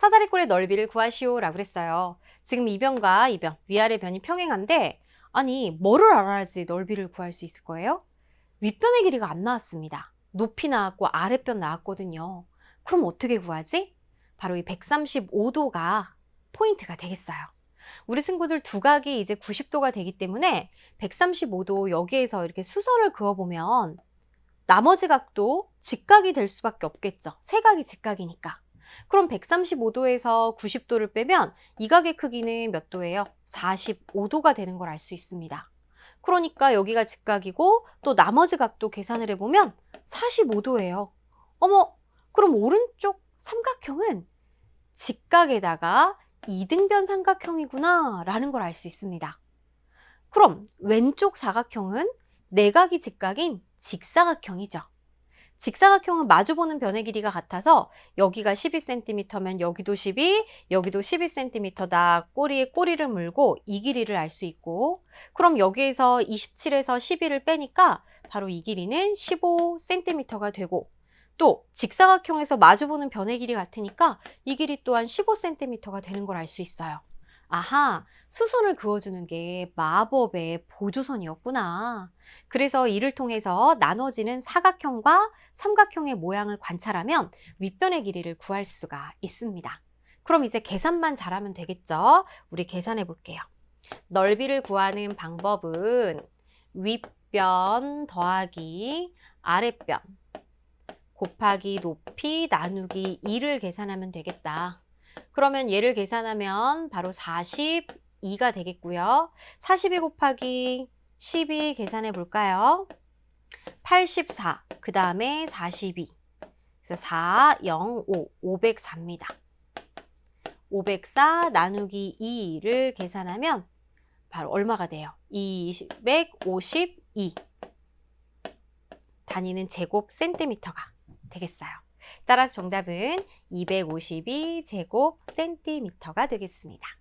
사다리꼴의 넓이를 구하시오라고 그랬어요. 지금 이 변과 이 변, 위아래 변이 평행한데 아니 뭐를 알아야지 넓이를 구할 수 있을 거예요? 윗변의 길이가 안 나왔습니다. 높이 나왔고 아랫변 나왔거든요. 그럼 어떻게 구하지? 바로 이 135도가 포인트가 되겠어요. 우리 친구들 두각이 이제 90도가 되기 때문에 135도 여기에서 이렇게 수선을 그어보면 나머지 각도 직각이 될 수밖에 없겠죠. 세 각이 직각이니까. 그럼 135도에서 90도를 빼면 이 각의 크기는 몇 도예요? 45도가 되는 걸 알 수 있습니다. 그러니까 여기가 직각이고 또 나머지 각도 계산을 해보면 45도예요. 어머, 그럼 오른쪽 삼각형은 직각에다가 이등변 삼각형이구나 라는 걸 알 수 있습니다. 그럼 왼쪽 사각형은 내각이 직각인 직사각형이죠. 직사각형은 마주보는 변의 길이가 같아서 여기가 12cm면 여기도 12, 여기도 12cm다. 꼬리에 꼬리를 물고 이 길이를 알 수 있고 그럼 여기에서 27에서 12를 빼니까 바로 이 길이는 15cm가 되고 또 직사각형에서 마주보는 변의 길이 같으니까 이 길이 또한 15cm가 되는 걸 알 수 있어요. 아하, 수선을 그어주는 게 마법의 보조선이었구나. 그래서 이를 통해서 나눠지는 사각형과 삼각형의 모양을 관찰하면 윗변의 길이를 구할 수가 있습니다. 그럼 이제 계산만 잘하면 되겠죠? 우리 계산해 볼게요. 넓이를 구하는 방법은 윗변 더하기 아랫변 곱하기 높이 나누기 2를 계산하면 되겠다. 그러면 얘를 계산하면 바로 42가 되겠고요. 42 곱하기 12 계산해 볼까요? 84, 그 다음에 42. 그래서 4, 0, 5, 504입니다. 504 나누기 2를 계산하면 바로 얼마가 돼요? 252. 단위는 제곱 센티미터가 되겠어요. 따라서 정답은 252 제곱 센티미터가 되겠습니다.